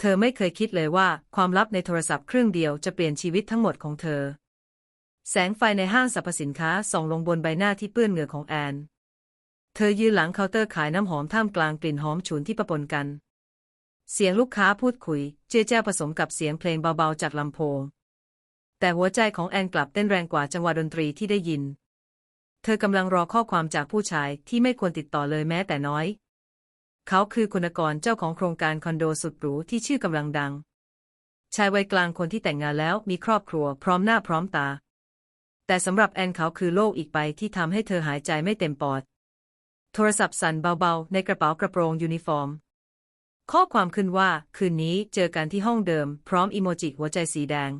เธอไม่เคยคิดเลยว่าความลับในโทรศัพท์เครื่องเดียวจะเปลี่ยนชีวิตทั้งหมดของเธอ แสงไฟในห้างสรรพสินค้าส่องลงบนใบหน้าที่เปื้อนเหงื่อของแอน เธอยืนหลังเคาน์เตอร์ขายน้ำหอมท่ามกลางกลิ่นหอมฉุนที่ปะปนกัน เสียงลูกค้าพูดคุย เจ๊แจ้ผสมกับเสียงเพลงเบาๆจากลำโพง แต่หัวใจของแอนกลับเต้นแรงกว่าจังหวะดนตรีที่ได้ยิน เธอกำลังรอข้อความจากผู้ชายที่ไม่ควรติดต่อเลยแม้แต่น้อย เขาคือคุณกรเจ้าของโครงการคอนโดสุดหรูที่ชื่อกำลังดัง ชายวัยกลางคนที่แต่งงานแล้วมีครอบครัวพร้อมหน้าพร้อมตา แต่สำหรับแอนเขาคือโลกอีกใบที่ทำให้เธอหายใจไม่เต็มปอด โทรศัพท์สั่นเบาๆ ในกระเป๋ากระโปรงยูนิฟอร์ม ข้อความขึ้นว่าคืนนี้เจอกันที่ห้องเดิม พร้อมอีโมจิหัวใจสีแดง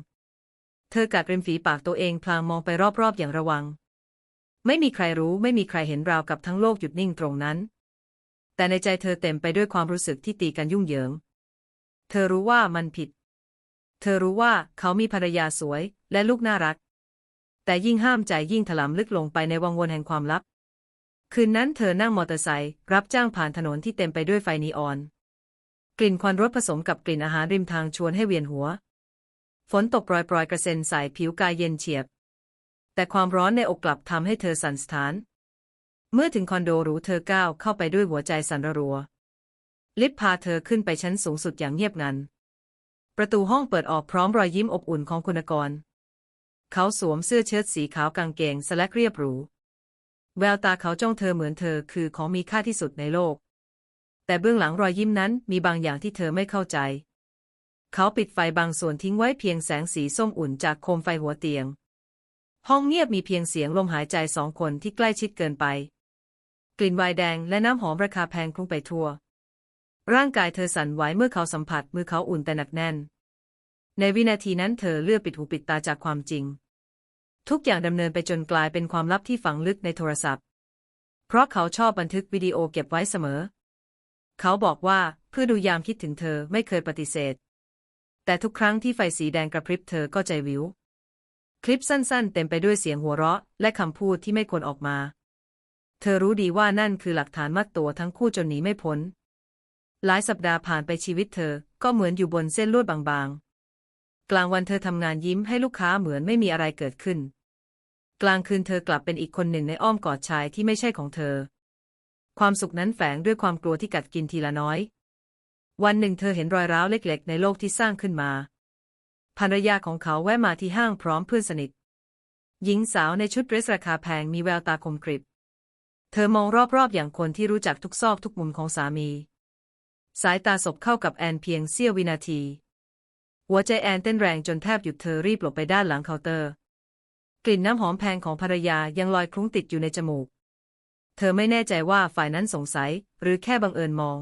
เธอกัดริมฝีปากตัวเองพลางมองไปรอบๆอย่างระวัง ไม่มีใครรู้ไม่มีใครเห็นราวกับทั้งโลกหยุดนิ่งตรงนั้น แต่ในใจเธอเต็มไปด้วยความรู้สึกที่ตีกันยุ่งเหยิง เธอรู้ว่ามันผิด เธอรู้ว่าเขามีภรรยาสวยและลูกน่ารัก แต่ยิ่งห้ามใจยิ่งถลำลึกลงไปในวังวนแห่งความลับ คืนนั้นเธอนั่งมอเตอร์ไซค์รับจ้างผ่านถนนที่เต็มไปด้วยไฟนีออน กลิ่นควันรถผสมกับกลิ่นอาหารริมทางชวนให้เวียนหัว ฝนตกปรอยๆกระเซ็นใส่ผิวกายเย็นเฉียบ แต่ความร้อนในอกกลับทำให้เธอสั่นสะท้าน เมื่อถึงคอนโดหรูเธอก้าวเข้าไปด้วยหัวใจสั่นระรัว ลิฟต์พาเธอขึ้นไปชั้นสูงสุดอย่างเงียบงัน ประตูห้องเปิดออกพร้อมรอยยิ้มอบอุ่นของคุณกร เขาสวมเสื้อเชิ้ตสีขาวกางเกงสแลกเรียบหรู แววตาเขาจ้องเธอเหมือนเธอคือของมีค่าที่สุดในโลก แต่เบื้องหลังรอยยิ้มนั้นมีบางอย่างที่เธอไม่เข้าใจ เขาปิดไฟบางส่วนทิ้งไว้เพียงแสงสีส้มอุ่นจากโคมไฟหัวเตียง ห้องเงียบมีเพียงเสียงลมหายใจสองคนที่ใกล้ชิดเกินไป กลิ่นไวน์แดงและน้ำหอมราคาแพงคลุ้งไปทั่ว ร่างกายเธอสั่นไหวเมื่อเขาสัมผัสมือเขาอุ่นแต่หนักแน่น ในวินาทีนั้นเธอเลือกปิดหูปิดตาจากความจริง ทุกอย่างดำเนินไปจนกลายเป็นความลับที่ฝังลึกในโทรศัพท์ เพราะเขาชอบบันทึกวิดีโอเก็บไว้เสมอ เขาบอกว่าเพื่อดูยามคิดถึงเธอไม่เคยปฏิเสธ แต่ทุกครั้งที่ไฟสีแดงกระพริบเธอก็ใจวิว คลิปสั้นๆ เต็มไปด้วยเสียงหัวเราะ และคำพูดที่ไม่ควรออกมา เธอรู้ดีว่านั่นคือหลักฐานมัดตัวทั้งคู่จนหนีไม่พ้น หลายสัปดาห์ผ่านไปชีวิตเธอ ก็เหมือนอยู่บนเส้นลวดบางๆ กลางวันเธอทำงานยิ้มให้ลูกค้าเหมือนไม่มีอะไรเกิดขึ้น กลางคืนเธอกลับเป็นอีกคนหนึ่งในอ้อมกอดชายที่ไม่ใช่ของเธอ ความสุขนั้นแฝงด้วยความกลัวที่กัดกินทีละน้อย วันหนึ่งเธอเห็นรอยร้าวเล็กๆ ในโลกที่สร้างขึ้นมา ภรรยาของเขาแวะมาที่ห้างพร้อมเพื่อนสนิท หญิงสาวในชุดเดรสราคาแพงมีแววตาคมกริบ เธอมองรอบๆอย่างคนที่รู้จักทุกซอกทุกมุมของสามี สายตาสบเข้ากับแอนเพียงเสี้ยววินาที หัวใจแอนเต้นแรงจนแทบหยุดเธอรีบหลบไปด้านหลังเคาน์เตอร์ กลิ่นน้ำหอมแพงของภรรยายังลอยคลุ้งติดอยู่ในจมูก เธอไม่แน่ใจว่าฝ่ายนั้นสงสัยหรือแค่บังเอิญมอง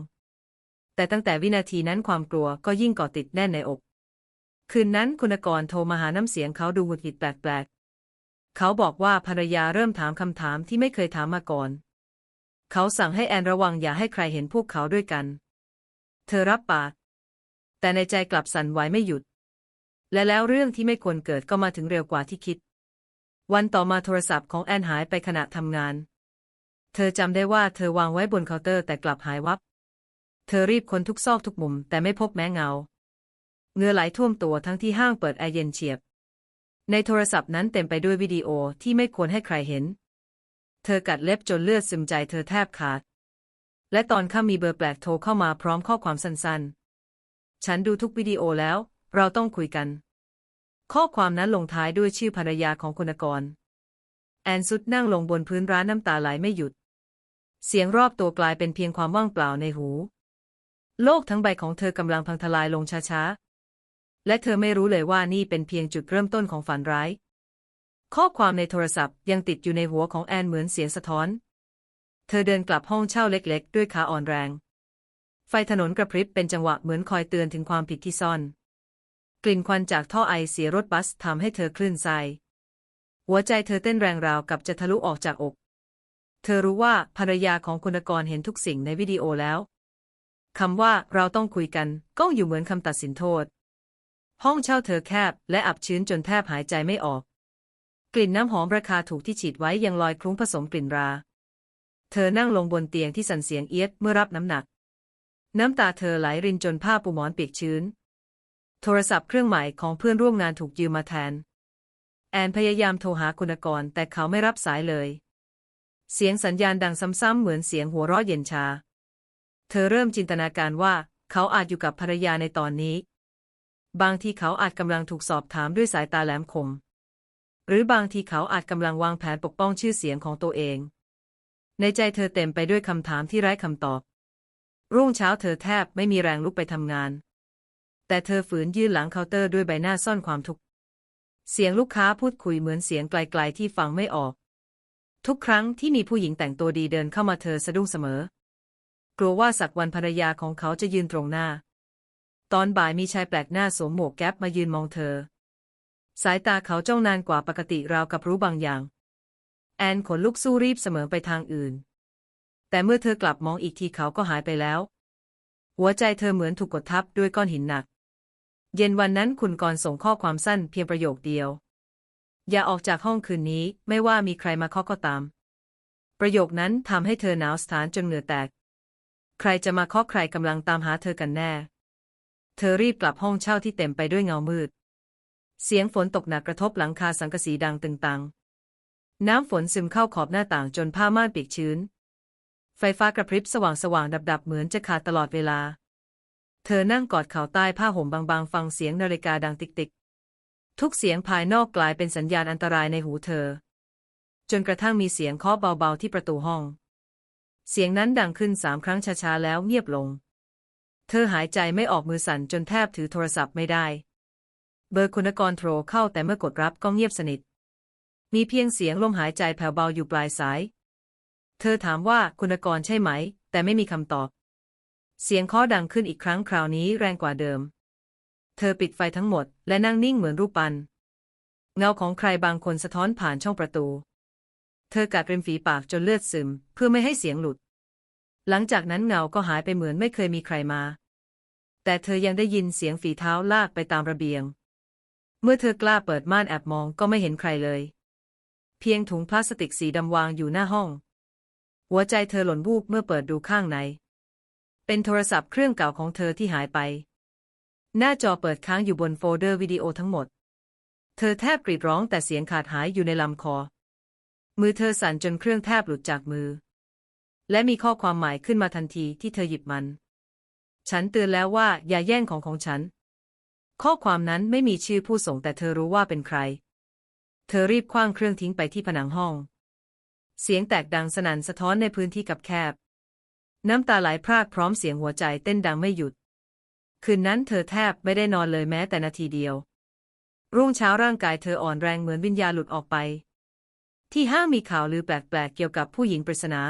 แต่ตั้งแต่วินาทีนั้นความกลัวก็ยิ่งก่อติดแน่นในอก คืนนั้นคุณกรโทรมาหาน้ำเสียงเขาดูหงุดหงิดแปลก เขาบอกว่าภรรยาเริ่มถามคำถามที่ไม่เคยถามมาก่อน เขาสั่งให้แอนระวังอย่าให้ใครเห็นพวกเขาด้วยกัน เธอรับปาก แต่ในใจกลับสั่นไหวไม่หยุด และแล้วเรื่องที่ไม่ควรเกิดก็มาถึงเร็วกว่าที่คิด วันต่อมาโทรศัพท์ของแอนหายไปขณะทำงาน เธอจำได้ว่าเธอวางไว้บนเคาน์เตอร์แต่กลับหายวับ เธอรีบค้นทุกซอกทุกมุมแต่ไม่พบแม้เงาเงื่อไหลท่วมตัวทั้งที่ห้างเปิดแอร์เย็นเฉียบ ในโทรศัพท์นั้นเต็มไปด้วยวิดีโอที่ไม่ควรให้ใครเห็น เธอกัดเล็บจนเลือดซึมใจเธอแทบขาด และตอนค่ำมีเบอร์แปลกโทรเข้ามาพร้อมข้อความสั้นๆ ฉันดูทุกวิดีโอแล้ว เราต้องคุยกัน ข้อความนั้นลงท้ายด้วยชื่อภรรยาของคุณกร แอนซุดนั่งลงบนพื้นร้านน้ำตาไหลไม่หยุด เสียงรอบตัวกลายเป็นเพียงความว่างเปล่าในหู โลกทั้งใบของเธอกำลังพังทลายลงช้าๆ และเธอไม่รู้เลยว่านี่เป็นเพียงจุดเริ่มต้นของฝันร้าย ข้อความในโทรศัพท์ยังติดอยู่ในหัวของแอนเหมือนเสียงสะท้อน เธอเดินกลับห้องเช่าเล็กๆ ด้วยขาอ่อนแรง ไฟถนนกระพริบเป็นจังหวะเหมือนคอยเตือนถึงความผิดที่ซ่อน กลิ่นควันจากท่อไอเสียรถบัสทำให้เธอคลื่นไส้หัวใจเธอเต้นแรงราวกับจะทะลุออกจากอก เธอรู้ว่าภรรยาของคุณกรเห็นทุกสิ่งในวิดีโอแล้วคำว่าเราต้องคุยกันก็อยู่เหมือนคำตัดสินโทษ ห้องเช่าเธอแคบและอับชื้นจนแทบหายใจไม่ออก กลิ่นน้ำหอมราคาถูกที่ฉีดไว้ยังลอยคลุ้งผสมกลิ่นรา เธอนั่งลงบนเตียงที่สั่นเสียงเอียดเมื่อรับน้ำหนัก น้ำตาเธอไหลรินจนผ้าปูหมอนเปียกชื้น โทรศัพท์เครื่องใหม่ของเพื่อนร่วมงานถูกยืมมาแทน แอนพยายามโทรหาคุณกรแต่เขาไม่รับสายเลย เสียงสัญญาณดังซ้ำๆเหมือนเสียงหัวเราะเย็นชา เธอเริ่มจินตนาการว่า เขาอาจอยู่กับภรรยาในตอนนี้ บางทีเขาอาจกำลังถูกสอบถามด้วยสายตาแหลมคม หรือบางทีเขาอาจกำลังวางแผนปกป้องชื่อเสียงของตัวเอง ในใจเธอเต็มไปด้วยคำถามที่ไร้คำตอบ รุ่งเช้าเธอแทบไม่มีแรงลุกไปทำงาน แต่เธอฝืนยืนหลังเคาน์เตอร์ด้วยใบหน้าซ่อนความทุกข์ เสียงลูกค้าพูดคุยเหมือนเสียงไกลๆที่ฟังไม่ออก ทุกครั้งที่มีผู้หญิงแต่งตัวดีเดินเข้ามาเธอสะดุ้งเสมอ กลัวว่าสักวันภรรยาของเขาจะยืนตรงหน้า ตอนบ่ายมีชายแปลกหน้าสวมหมวกแก๊ปมายืนมองเธอ สายตาเขาจ้องนานกว่าปกติราวกับรู้บางอย่าง แอนขนลุกสู้รีบเสมอไปทางอื่น แต่เมื่อเธอกลับมองอีกทีเขาก็หายไปแล้ว หัวใจเธอเหมือนถูกกดทับด้วยก้อนหินหนัก เย็นวันนั้นคุณกรณ์ส่งข้อความสั้นเพียงประโยคเดียว อย่าออกจากห้องคืนนี้ไม่ว่ามีใครมาเคาะก็ตาม ประโยคนั้นทำให้เธอหนาวสถานจนเหงื่อแตก ใครจะมาเคาะใครกำลังตามหาเธอกันแน่ เธอรีบกลับห้องเช่าที่เต็มไปด้วยเงามืด เสียงฝนตกหนักกระทบหลังคาสังกะสีดังตึงตัง น้ำฝนซึมเข้าขอบหน้าต่างจนผ้าม่านเปียกชื้น ไฟฟ้ากระพริบสว่างสว่างดับดับเหมือนจะขาดตลอดเวลา เธอนั่งกอดเข่าใต้ผ้าห่มบางๆ ฟังเสียงนาฬิกาดังติ๊กติกทุกเสียงภายนอกกลายเป็นสัญญาณอันตรายในหูเธอ จนกระทั่งมีเสียงเคาะเบาๆที่ประตูห้อง เสียงนั้นดังขึ้นสามครั้งช้าๆแล้วเงียบลง เธอหายใจไม่ออกมือสั่นจนแทบถือโทรศัพท์ไม่ได้ เบอร์คุณกรโทรเข้าแต่เมื่อกดรับก็เงียบสนิท มีเพียงเสียงลมหายใจแผ่วเบาอยู่ปลายสาย เธอถามว่าคุณกรใช่ไหม แต่ไม่มีคำตอบ เสียงเคาะดังขึ้นอีกครั้งคราวนี้แรงกว่าเดิม เธอปิดไฟทั้งหมด และนั่งนิ่งเหมือนรูปปั้นเงาของใครบางคนสะท้อนผ่านช่องประตู เธอกัดริมฝีปากจนเลือดซึม เพื่อไม่ให้เสียงหลุด หลังจากนั้นเงาก็หายไปเหมือนไม่เคยมีใครมา แต่เธอยังได้ยินเสียงฝีเท้าลากไปตามระเบียง เมื่อเธอกล้าเปิดม่านแอบมองก็ไม่เห็นใครเลย เพียงถุงพลาสติกสีดำวางอยู่หน้าห้อง หัวใจเธอหล่นวูบเมื่อเปิดดูข้างใน เป็นโทรศัพท์เครื่องเก่าของเธอที่หายไป หน้าจอเปิดค้างอยู่บนโฟลเดอร์วิดีโอทั้งหมด เธอแทบกรีดร้องแต่เสียงขาดหายอยู่ในลำคอ มือเธอสั่นจนเครื่องแทบหลุดจากมือ และมีข้อความหมายขึ้นมาทันทีที่เธอหยิบมัน ฉันเตือนแล้วว่าอย่าแย่งของของฉัน ข้อความนั้นไม่มีชื่อผู้ส่งแต่เธอรู้ว่าเป็นใคร เธอรีบคว้างเครื่องทิ้งไปที่ผนังห้อง เสียงแตกดังสนั่นสะท้อนในพื้นที่กับแคบ น้ำตาไหลพรากพร้อมเสียงหัวใจเต้นดังไม่หยุด คืนนั้นเธอแทบไม่ได้นอนเลยแม้แต่นาทีเดียว รุ่งเช้าร่างกายเธออ่อนแรงเหมือนวิญญาณหลุดออกไป ที่ห้างมีข่าวลือแปลกๆเกี่ยวกับผู้หญิงปริศนา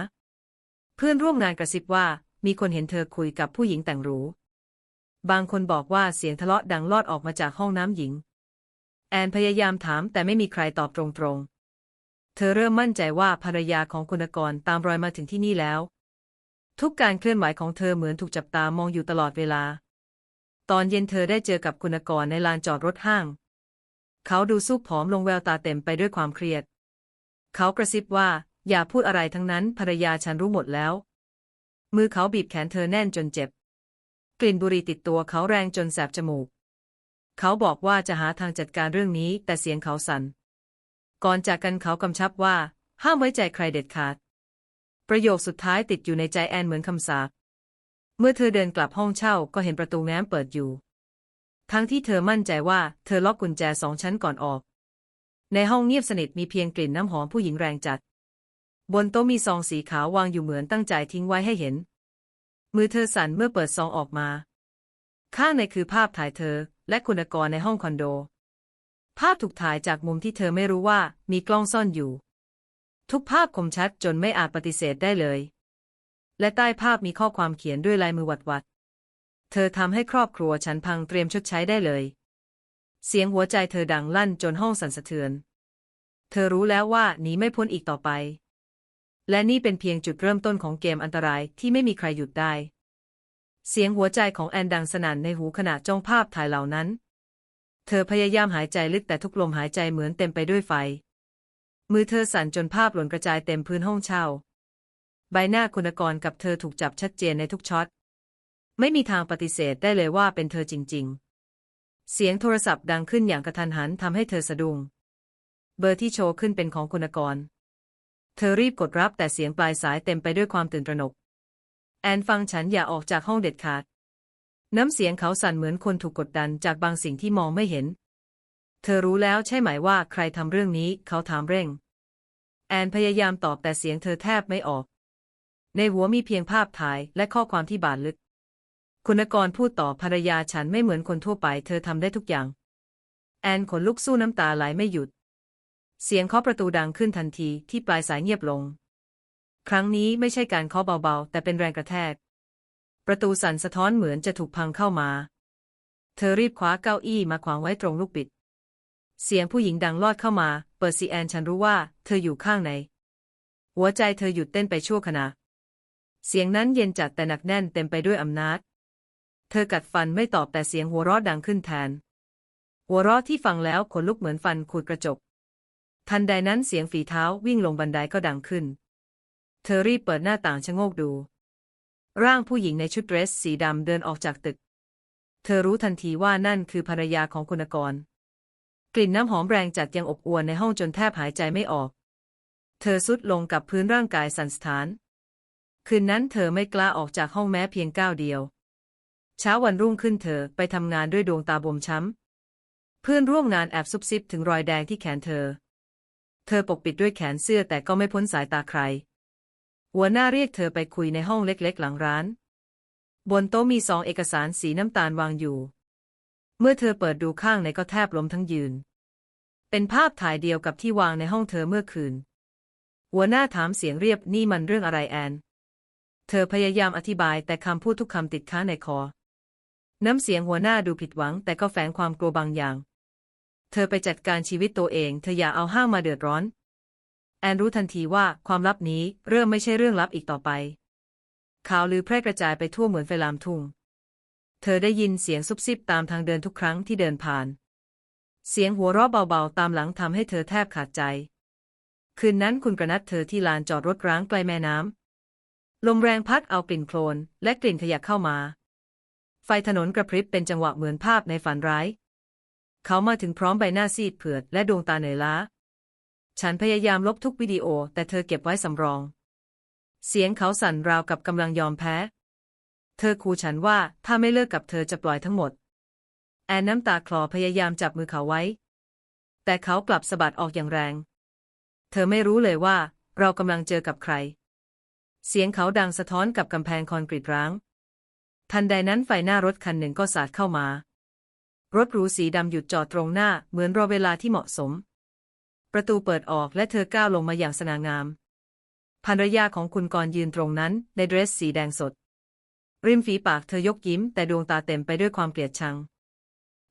เพื่อนร่วมงานกระซิบว่า มีคนเห็นเธอคุยกับผู้หญิงแต่งหรู บางคนบอกว่าเสียงทะเลาะดังลอดออกมาจากห้องน้ำหญิง แอนพยายามถามแต่ไม่มีใครตอบตรงๆ เธอเริ่มมั่นใจว่าภรรยาของคุณกรตามรอยมาถึงที่นี่แล้ว ทุกการเคลื่อนไหวของเธอเหมือนถูกจับตามองอยู่ตลอดเวลา ตอนเย็นเธอได้เจอกับคุณกรในลานจอดรถห้าง เขาดูซุบผอมลงแววตาเต็มไปด้วยความเครียด เขากระซิบว่า อย่าพูดอะไรทั้งนั้นภรรยาฉันรู้หมดแล้ว มือเขาบีบแขนเธอแน่นจนเจ็บ กลิ่นบุหรี่ติดตัวเขาแรงจนแสบจมูก เขาบอกว่าจะหาทางจัดการเรื่องนี้ แต่เสียงเขาสัน่น ก่อนจากกันเขากำชับว่า ห้ามไว้ใจใครเด็ดขาด ประโยคสุดท้ายติดอยู่ในใจแอนเหมือนคำสาปเมื่อเธอเดินกลับห้องเช่าก็เห็นประตูแง้มเปิดอยู่ ทั้งที่เธอมั่นใจว่าเธอล็อกกุญแจสองชั้นก่อนออก ในห้องเงียบสนิทมีเพียงกลิ่นน้ำหอมผู้หญิงแรงจัด บนโต๊ะมีซองสีขาววางอยู่เหมือนตั้งใจทิ้งไว้ให้เห็น มือเธอสั่นเมื่อเปิดซองออกมา ข้างในคือภาพถ่ายเธอ และคุณกรในห้องคอนโด ภาพถูกถ่ายจากมุมที่เธอไม่รู้ว่ามีกล้องซ่อนอยู่ ทุกภาพคมชัดจนไม่อาจปฏิเสธได้เลย และใต้ภาพมีข้อความเขียนด้วยลายมือวัดวัดๆเธอทำให้ครอบครัวฉันพังเตรียมชดใช้ได้เลย เสียงหัวใจเธอดังลั่นจนห้องสั่นสะเทือน เธอรู้แล้วว่าหนีไม่พ้นอีกต่อไป และนี่เป็นเพียงจุดเริ่มต้นของเกมอันตรายที่ไม่มีใครหยุดได้ เสียงหัวใจของแอนดังสนั่นในหูขณะจ้องภาพถ่ายเหล่านั้น เธอพยายามหายใจลึกแต่ทุกลมหายใจเหมือนเต็มไปด้วยไฟ มือเธอสั่นจนภาพหล่นกระจายเต็มพื้นห้องเช่า ใบหน้าคุณกรกับเธอถูกจับชัดเจนในทุกช็อต ไม่มีทางปฏิเสธได้เลยว่าเป็นเธอจริง ๆ เสียงโทรศัพท์ดังขึ้นอย่างกระทันหันทำให้เธอสะดุ้ง เบอร์ที่โชว์ขึ้นเป็นของคุณกร เธอรีบกดรับแต่เสียงปลายสายเต็มไปด้วยความตื่นตระหนก แอนฟังฉันอย่าออกจากห้องเด็ดขาด น้ำเสียงเขาสั่นเหมือนคนถูกกดดันจากบางสิ่งที่มองไม่เห็น เธอรู้แล้วใช่ไหมว่าใครทำเรื่องนี้ เขาถามเร่ง แอนพยายามตอบแต่เสียงเธอแทบไม่ออก ในหัวมีเพียงภาพถ่ายและข้อความที่บาดลึก คุณกรพูดต่อภรรยาฉันไม่เหมือนคนทั่วไป เธอทำได้ทุกอย่าง แอนขนลุกสู้น้ำตาไหลไม่หยุด เสียงเคาะประตูดังขึ้นทันทีที่ปลายสายเงียบลง ครั้งนี้ไม่ใช่การเคาะเบาๆ แต่เป็นแรงกระแทก ประตูสั่นสะท้อนเหมือนจะถูกพังเข้ามา เธอรีบคว้าเก้าอี้มาขวางไว้ตรงลูกบิด เสียงผู้หญิงดังลอดเข้ามา เปิดซีแอนฉันรู้ว่า เธออยู่ข้างใน หัวใจเธอหยุดเต้นไปชั่วขณะ เสียงนั้นเย็นจัดแต่หนักแน่นเต็มไปด้วยอำนาจ เธอกัดฟันไม่ตอบแต่เสียงหัวเราะดังขึ้นแทน หัวเราะที่ฟังแล้วขนลุกเหมือนฟันขูดกระจก ทันใดนั้นเสียงฝีเท้าวิ่งลงบันไดก็ดังขึ้น เธอรีบเปิดหน้าต่างชะโงกดู ร่างผู้หญิงในชุดเดรสสีดำเดินออกจากตึก เธอรู้ทันทีว่านั่นคือภรรยาของคุณกร กลิ่นน้ำหอมแรงจัดยังอบอวนในห้องจนแทบหายใจไม่ออก เธอสุดลงกับพื้นร่างกายสันสะท้าน คืนนั้นเธอไม่กล้าออกจากห้องแม้เพียงก้าวเดียว เช้าวันรุ่งขึ้นเธอไปทำงานด้วยดวงตาบวมช้ำ เพื่อนร่วมงานแอบซุบซิบถึงรอยแดงที่แขนเธอ เธอปกปิดด้วยแขนเสื้อแต่ก็ไม่พ้นสายตาใคร หัวหน้าเรียกเธอไปคุยในห้องเล็กๆ หลังร้าน บนโต๊ะมีซองเอกสารสีน้ำตาลวางอยู่ เมื่อเธอเปิดดูข้างในก็แทบล้มทั้งยืน เป็นภาพถ่ายเดียวกับที่วางในห้องเธอเมื่อคืน หัวหน้าถามเสียงเรียบนี่มันเรื่องอะไรแอน เธอพยายามอธิบายแต่คำพูดทุกคำติดค้างในคอ น้ำเสียงหัวหน้าดูผิดหวังแต่ก็แฝงความกลัวบางอย่าง เธอไปจัดการชีวิตตัวเอง เธออย่าเอาห้างมาเดือดร้อน แอนรู้ทันทีว่าความลับนี้เริ่มไม่ใช่เรื่องลับอีกต่อไป ข่าวลือแพร่กระจายไปทั่วเหมือนไฟลามทุ่ง เธอได้ยินเสียงซุบซิบตามทางเดินทุกครั้งที่เดินผ่าน เสียงหัวเราะเบาๆ ตามหลังทำให้เธอแทบขาดใจ คืนนั้นคุณกระนัดเธอที่ลานจอดรถร้างใกล้แม่น้ำ ลมแรงพัดเอากลิ่นโคลนและกลิ่นขยะเข้ามา ไฟถนนกระพริบเป็นจังหวะเหมือนภาพในฝันร้าย เขามาถึงพร้อมใบหน้าซีดเผือดและดวงตาเหนื่อยล้า ฉันพยายามลบทุกวิดีโอ แต่เธอเก็บไว้สำรอง เสียงเขาสั่นราวกับกำลังยอมแพ้ เธอขู่ฉันว่าถ้าไม่เลิกกับเธอจะปล่อยทั้งหมด แอนน้ำตาคลอพยายามจับมือเขาไว้ แต่เขากลับสะบัดออกอย่างแรง เธอไม่รู้เลยว่า เรากำลังเจอกับใคร เสียงเขาดังสะท้อนกับกำแพงคอนกรีตร้าง ทันใดนั้นไฟหน้ารถคันหนึ่งก็สาดเข้ามา รถหรูสีดำหยุดจอดตรงหน้าเหมือนรอเวลาที่เหมาะสม ประตูเปิดออกและเธอก้าวลงมาอย่างสง่างามภรรยาของคุณกรยืนตรงนั้นในเดรสสีแดงสด ริมฝีปากเธอยกยิ้มแต่ดวงตาเต็มไปด้วยความเกลียดชัง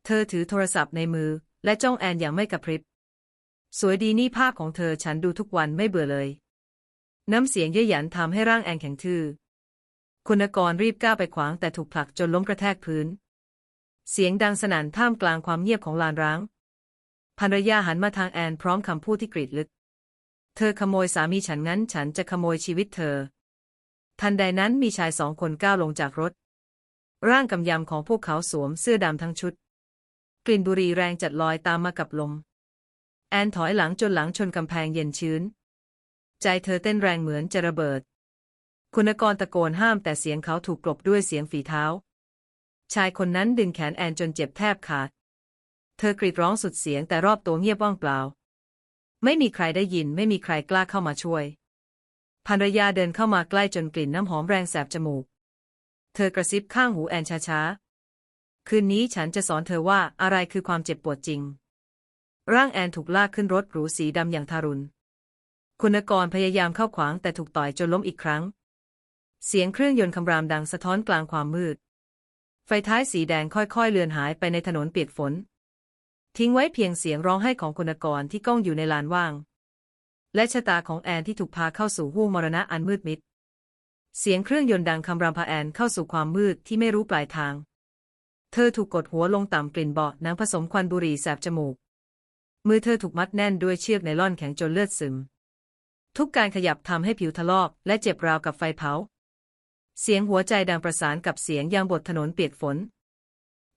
เธอถือโทรศัพท์ในมือและจ้องแอนอย่างไม่กระพริบ สวยดีนี่ภาพของเธอฉันดูทุกวันไม่เบื่อเลย น้ำเสียงเย้ยหยันทำให้ร่างแอนแข็งทื่อคุณกรรีบก้าวไปขวางแต่ถูกผลักจนล้มกระแทกพื้น เสียงดังสนั่นท่ามกลางความเงียบของลานร้าง ภรรยาหันมาทางแอนพร้อมคำพูดที่กรีดลึก เธอขโมยสามีฉันงั้นฉันจะขโมยชีวิตเธอ ทันใดนั้นมีชายสองคนก้าวลงจากรถ ร่างกำยำของพวกเขาสวมเสื้อดำทั้งชุด กลิ่นบุหรี่แรงจัดลอยตามมากับลม แอนถอยหลังจนหลังชนกำแพงเย็นชื้น ใจเธอเต้นแรงเหมือนจะระเบิด คุณกรตะโกนห้ามแต่เสียงเขาถูกกลบด้วยเสียงฝีเท้า ชายคนนั้นดึงแขนแอนจนเจ็บแทบขาด เธอกรีดร้องสุดเสียงแต่รอบตัวเงียบว่างเปล่า ไม่มีใครได้ยินไม่มีใครกล้าเข้ามาช่วย ภรรยาเดินเข้ามาใกล้จนกลิ่นน้ำหอมแรงแสบจมูก เธอกระซิบข้างหูแอนช้าๆ คืนนี้ฉันจะสอนเธอว่าอะไรคือความเจ็บปวดจริง ร่างแอนถูกลากขึ้นรถหรูสีดำอย่างทารุณ คุณกรพยายามเข้าขวางแต่ถูกต่อยจนล้มอีกครั้ง เสียงเครื่องยนต์คำรามดังสะท้อนกลางความมืด ไฟท้ายสีแดงค่อยๆ เลือนหายไปในถนนเปียกฝน ทิ้งไว้เพียงเสียงร้องไห้ของคุณกรที่ก้องอยู่ในลานว่าง และชะตาของแอนที่ถูกพาเข้าสู่ห้วงมรณะอันมืดมิด เสียงเครื่องยนต์ดังคำรามพาแอนเข้าสู่ความมืดที่ไม่รู้ปลายทาง เธอถูกกดหัวลงต่ำกลิ่นเบาะน้ำผสมควันบุหรี่แสบจมูก มือเธอถูกมัดแน่นด้วยเชือกไนล่อนแข็งจนเลือดซึม ทุกการขยับทำให้ผิวทะลอกและเจ็บราวกับไฟเผา เสียงหัวใจดังประสานกับเสียงยางบทถนนเปียกฝน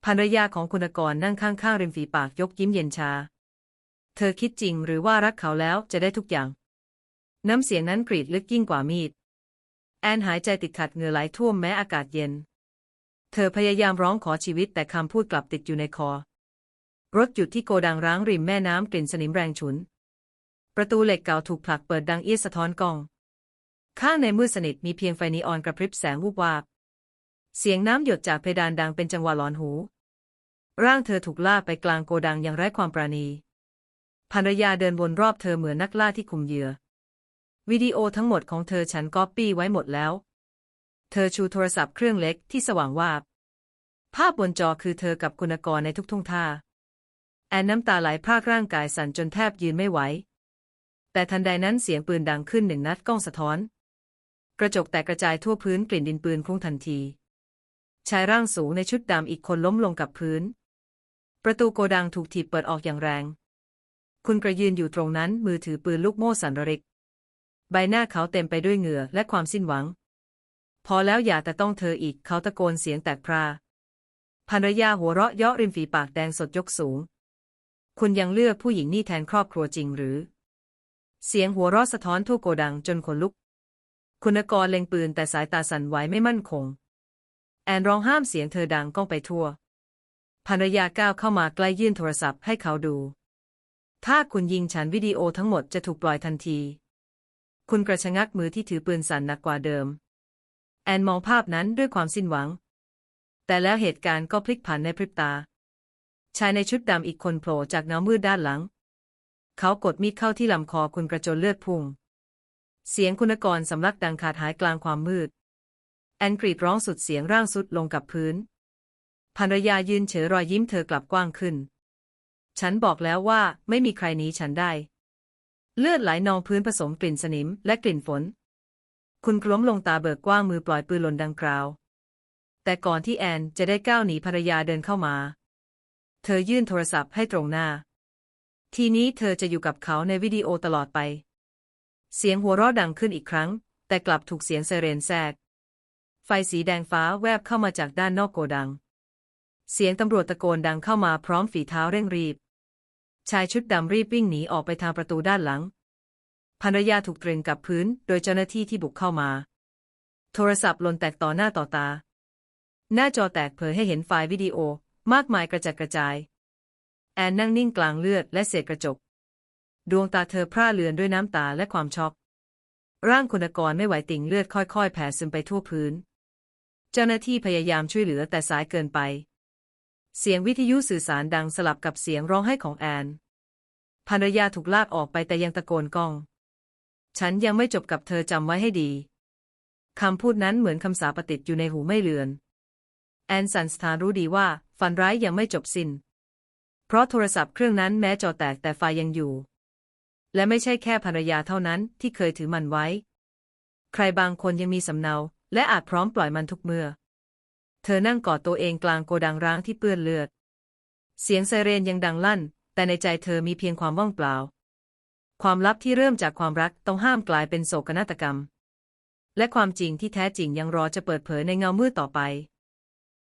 ภรรยาของคุณกรนั่งข้างๆริมฝีปากยกยิ้มเย็นชา เธอคิดจริงหรือว่ารักเขาแล้วจะได้ทุกอย่าง น้ำเสียงนั้นกรีดลึกยิ่งกว่ามีด แอนหายใจติดขัดเหงื่อไหลท่วมแม้อากาศเย็น เธอพยายามร้องขอชีวิตแต่คำพูดกลับติดอยู่ในคอ รถหยุดที่โกดังร้างริมแม่น้ำกลิ่นสนิมแรงฉุน ประตูเหล็กเก่าถูกผลักเปิดดังเอียดสะท้อนกลอง ข้างในมืดสนิทมีเพียงไฟนีออนกระพริบแสงวูบวาบ เสียงน้ำหยดจากเพดานดังเป็นจังหวะหลอนหู ร่างเธอถูกล่าไปกลางโกดังอย่างไร้ความปราณีภรรยาเดินวนรอบเธอเหมือนนักล่าที่คุมเหยื่อ วิดีโอทั้งหมดของเธอฉันก๊อปปี้ไว้หมดแล้ว เธอชูโทรศัพท์เครื่องเล็กที่สว่างวาบ ภาพบนจอคือเธอกับคุณกรในทุกท่งท่า แอนน้ำตาไหลพรากร่างกายสั่นจนแทบยืนไม่ไหว แต่ทันใดนั้นเสียงปืนดังขึ้นหนึ่งนัดกล้องสะท้อน กระจกแตกกระจายทั่วพื้นกลิ่นดินปืนคลุ้งทันที ชายร่างสูงในชุดดำอีกคนล้มลงกับพื้น ประตูโกดังถูกถีบเปิดออกอย่างแรง คุณกระยืนอยู่ตรงนั้นมือถือปืนลูกโม่สันระริก ใบหน้าเขาเต็มไปด้วยเหงื่อและความสิ้นหวัง พอแล้วอย่าแต่ต้องเธออีกเขาตะโกนเสียงแตกพราภรรยาหัวเราะเยาะริมฝีปากแดงสดยกสูง คุณยังเลือกผู้หญิงนี่แทนครอบครัวจริงหรือ เสียงหัวเราะสะท้อนทั่วโกดังจนขนลุก คุณกรเล็งปืนแต่สายตาสั่นไหวไม่มั่นคง แอนร้องห้ามเสียงเธอดังก้องไปทั่วภรรยาก้าวเข้ามาใกล้ยื่นโทรศัพท์ให้เขาดู ถ้าคุณยิงฉันวิดีโอทั้งหมดจะถูกปล่อยทันที คุณกระชะงักมือที่ถือปืนสั่นหนักกว่าเดิม แอนมองภาพนั้นด้วยความสิ้นหวัง แต่แล้วเหตุการณ์ก็พลิกผันในพริบตา ชายในชุดดำอีกคนโผล่จากเงามืดด้านหลัง เขากดมีดเข้าที่ลำคอคุณกระจนเลือดพุ่ง เสียงคุณกรสำลักดังขาดหายกลางความมืด แอนกรีดร้องสุดเสียงร่างสุดลงกับพื้นภรรยายืนเฉยรอยยิ้มเธอกลับกว้างขึ้น ฉันบอกแล้วว่าไม่มีใครหนีฉันได้ เลือดไหลนองพื้นผสมกลิ่นสนิมและกลิ่นฝน คุณกล้มลงตาเบิกกว้างมือปล่อยปืนหล่นดังกราว แต่ก่อนที่แอนจะได้ก้าวหนีภรรยาเดินเข้ามา เธอยื่นโทรศัพท์ให้ตรงหน้า ทีนี้เธอจะอยู่กับเขาในวิดีโอตลอดไป เสียงหัวเราะดังขึ้นอีกครั้ง แต่กลับถูกเสียงไซเรนแทรก ไฟสีแดงฟ้าแวบเข้ามาจากด้านนอกโกดัง เสียงตำรวจตะโกนดังเข้ามาพร้อมฝีเท้าเร่งรีบ ชายชุดดำรีบวิ่งหนีออกไปทางประตูด้านหลัง ภรรยาถูกตรึงกับพื้นโดยเจ้าหน้าที่ที่บุกเข้ามา โทรศัพท์หล่นแตกต่อหน้าต่อตา หน้าจอแตกเผยให้เห็นไฟล์วิดีโอ มากมายกระจัดกระจาย แอนนั่งนิ่งกลางเลือดและเศษกระจก ดวงตาเธอพร่าเลือนด้วยน้ำตาและความช็อก ร่างคุณกรไม่ไหวติ่งเลือดค่อยๆ แผ่ซึมไปทั่วพื้น เจ้าหน้าที่พยายามช่วยเหลือแต่สายเกินไป เสียงวิทยุสื่อสารดังสลับกับเสียงร้องไห้ของแอนภรรยาถูกลากออกไปแต่ยังตะโกนก้อง ฉันยังไม่จบกับเธอจำไว้ให้ดีคำพูดนั้นเหมือนคำสาปติดอยู่ในหูไม่เลือน แอนสันสถานรู้ดีว่าฝันร้ายยังไม่จบสิน้น เพราะโทรศัพท์เครื่องนั้นแม้จอแตกแต่ไฟยังอยู่ และไม่ใช่แค่ภรรยาเท่านั้นที่เคยถือมันไว้ ใครบางคนยังมีสำเนา และอาจพร้อมปล่อยมันทุกเมื่อ เธอนั่งกอดตัวเองกลางโกดังร้างที่เปื้อนเลือด เสียงไซเรนยังดังลั่น แต่ในใจเธอมีเพียงความว่างเปล่า ความลับที่เริ่มจากความรักต้องห้ามกลายเป็นโศกนาฏกรรม และความจริงที่แท้จริงยังรอจะเปิดเผยในเงามืดต่อไป